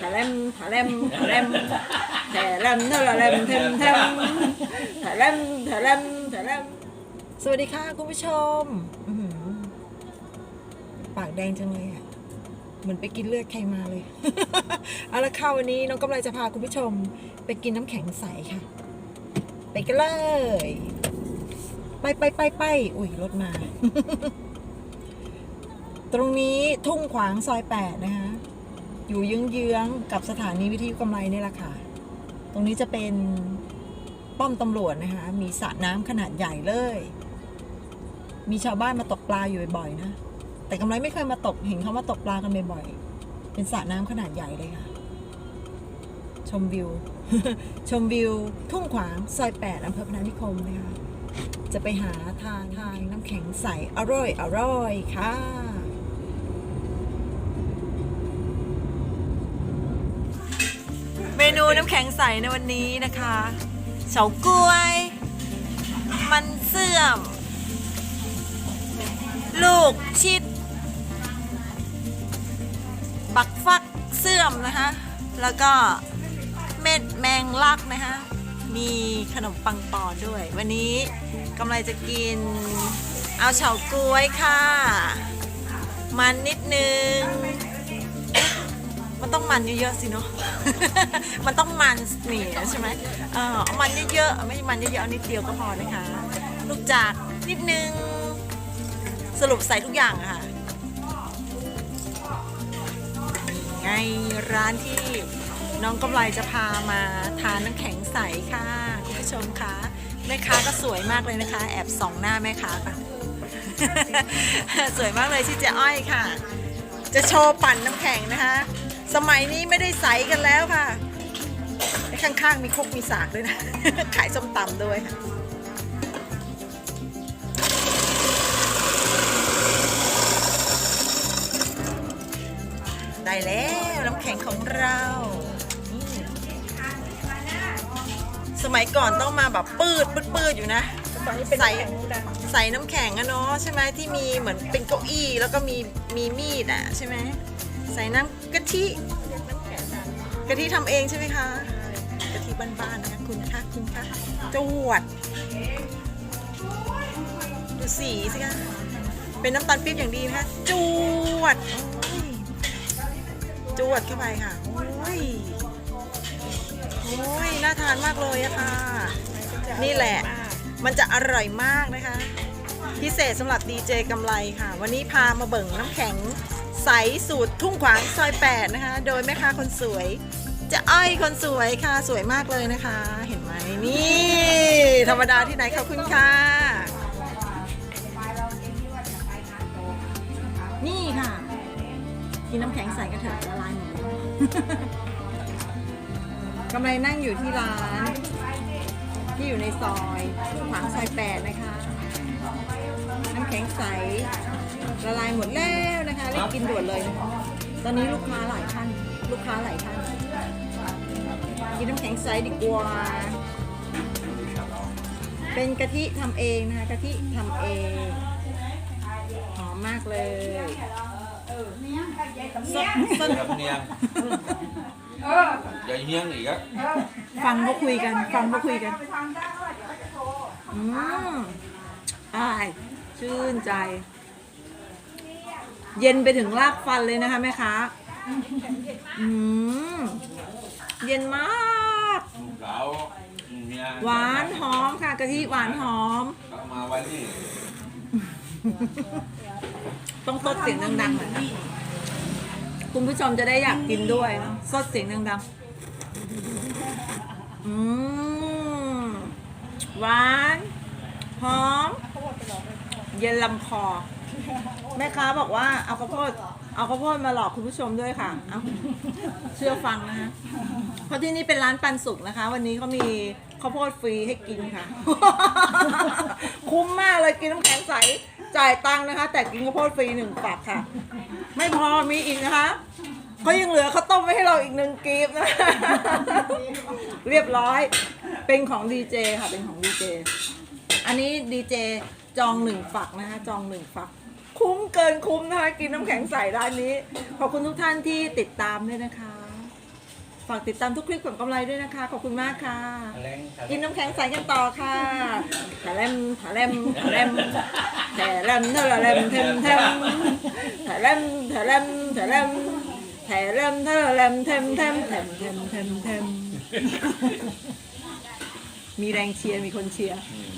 ถาเลมถาเลมถาเลมถาเลมถาเลมเทมเทมถาเลมถาเลมถาเลมสวัสดีค่ะคุณผู้ชมอื้อหือปากแดงจังเลยอะ เหมือนไปกินเลือดใครมาเลย เอาละค่ะวันนี้น้องกำลังจะพาคุณผู้ชม ไปกินน้ำแข็งใสค่ะ ไปกันเลย ไปไปไปไปอุ้ยรถมา ตรงนี้ทุ่งขวางซอยแปดนะคะ อยู่เยื้องๆกับสถานีวิทยุกำไรนี่แหละค่ะ ตรงนี้จะเป็นป้อมตำรวจนะคะ มีสระน้ำขนาดใหญ่เลย มีชาวบ้านมาตกปลาอยู่บ่อยๆนะ แต่กำไรไม่เคยมาตก เห็นเขามาตกปลากันบ่อยๆ เป็นสระน้ำขนาดใหญ่เลยค่ะ ชมวิว ชมวิว ทุ่งขวางซอยแปดอำเภอพนานิคมนะคะ จะไปหาทานทานน้ำแข็งใสอร่อยอร่อยค่ะ เม นูน้ำแข็งใสในวันนี้นะคะเฉาก้วย มันเสื่อม ลูกชิด บักฟักเสื่อมนะคะ แล้วก็เม็ดแมงลักนะคะ มีขนมปังปอด้วย วันนี้กำไรจะกิน เอาเฉาก้วยค่ะ มันนิดนึง มันต้องมันเยอะๆสิเนาะ มันต้องมันหนีใช่ไหมเออเอามันเยอะๆไม่ใช่มันเยอะๆเอานิดเดียวก็พอนะคะ ลูกจากนิดนึง สรุปใส่ทุกอย่างอะค่ะ ไงร้านที่น้องกำไรจะพามาทานน้ำแข็งใสค่ะคุณผู้ชมคะแม่ค้าก็สวยมากเลยนะคะ แอบส่องหน้าแม่ค้าค่ะ สวยมากเลยที่เจ๊อ้อยค่ะ จะโชว์ปั่นน้ำแข็งนะคะ สมัยนี้ไม่ได้ใสกันแล้วค่ะ ข้างๆมีครกมีสากด้วยนะ ขายส้มตำด้วยค่ะได้แล้วน้ำแข็งของเราอืมสมัยก่อนต้องมาแบบปืดปืดปืดอยู่นะใส่ใส่น้ำแข็งอะเนาะใช่ไหมที่มีเหมือนเป็นเก้าอี้แล้วก็มีมีมีดอะใช่ไหมใส่น้ำกะทิกะทิทำเองใช่ไหมคะกะทิบ้านๆนะคะคุณคะคุณคะจวด ดูสีสิคะเป็นน้ำตาลปี๊บอย่างดีนะคะจวดจวดเข้าไปค่ะโอ้ยโอ้ยน่าทานมากเลยอะค่ะ นี่แหละมันจะอร่อยมากนะคะ พิเศษสำหรับดีเจกำไรค่ะ วันนี้พามาเบิ่งน้ำแข็ง ใสสูตรทุ่งขวางซอยแปดนะคะ โดยแม่ค้าคนสวยจะอ้อยคนสวยค่ะสวยมากเลยนะคะ เห็นไหมนี่ ธรรมดาที่ไหนขอบคุณค่ะ นี่ค่ะ กินน้ำแข็งใส่กระเถอะละลายหมดกำไรนั่งอยู่ที่ร้าน ที่อยู่ในซอยขวางซอยแปดนะคะ น้ำแข็งใส ละลายหมดแล้วนะคะรีบกินด่วนเลยนะคะตอนนี้ลูกค้าหลายท่าน ลูกค้าหลายท่าน กินน้ำแข็งใสดีกว่า เป็นกะทิทำเองนะคะกะทิทำเอง หอมมากเลยสดสด Gặp niềng Dạy niềng gì á ฟังเขาคุยกัน ฟังเขาคุยกันอืมอายชื่นใจ เย็นไปถึงรากฟันเลยนะคะแม่ค้าอืมเย็นมาก Gạo niềng หวานหอมค่ะกะทิหวานหอม Gạo mà quay đi ต้องสดเสียงดังๆหน่อยนะคุณผู้ชมจะได้อยากกินด้วยนะสดเสียงดังๆอืมหวาน หอม เย็นลำคอ แม่ค้าบอกว่าเอาข้าวโพดเอาข้าวโพดมาหลอกคุณผู้ชมด้วยค่ะเอาเชื่อฟังนะคะเพราะที่นี่เป็นร้านปันสุกนะคะ วันนี้เขามีข้าวโพดฟรีให้กินค่ะ คุ้มมากเลยกินน้ำแข็งใสจ่ายตังค์นะคะ แต่กินข้าวโพดฟรีหนึ่งฝักค่ะ ไม่พอมีอีกนะคะเขายังเหลือข้าวต้มไว้ให้เราอีกหนึ่งกีบนะ เรียบร้อย เป็นของดีเจค่ะ เป็นของดีเจ อันนี้ดีเจจองหนึ่งฝักนะคะจองหนึ่งฝัก คุ้มเกินคุ้มนะคะ กินน้ำแข็งใสร้านนี้ ขอบคุณทุกท่านที่ติดตามด้วยนะคะ ฝากติดตามทุกคลิปของกำไรด้วยนะคะ ขอบคุณมากค่ะแรงแรงกินน้ำแข็งใสกันต่อค่ะถาเลมถาเลมถาเลมถาเลมเทเลมเทมเทมถาเลมถาเลมถาเลมถาเลมเทเลมเทมเทมเทมเทมเทมเทมมีแรงเชียร์มีคนเชียร์อืม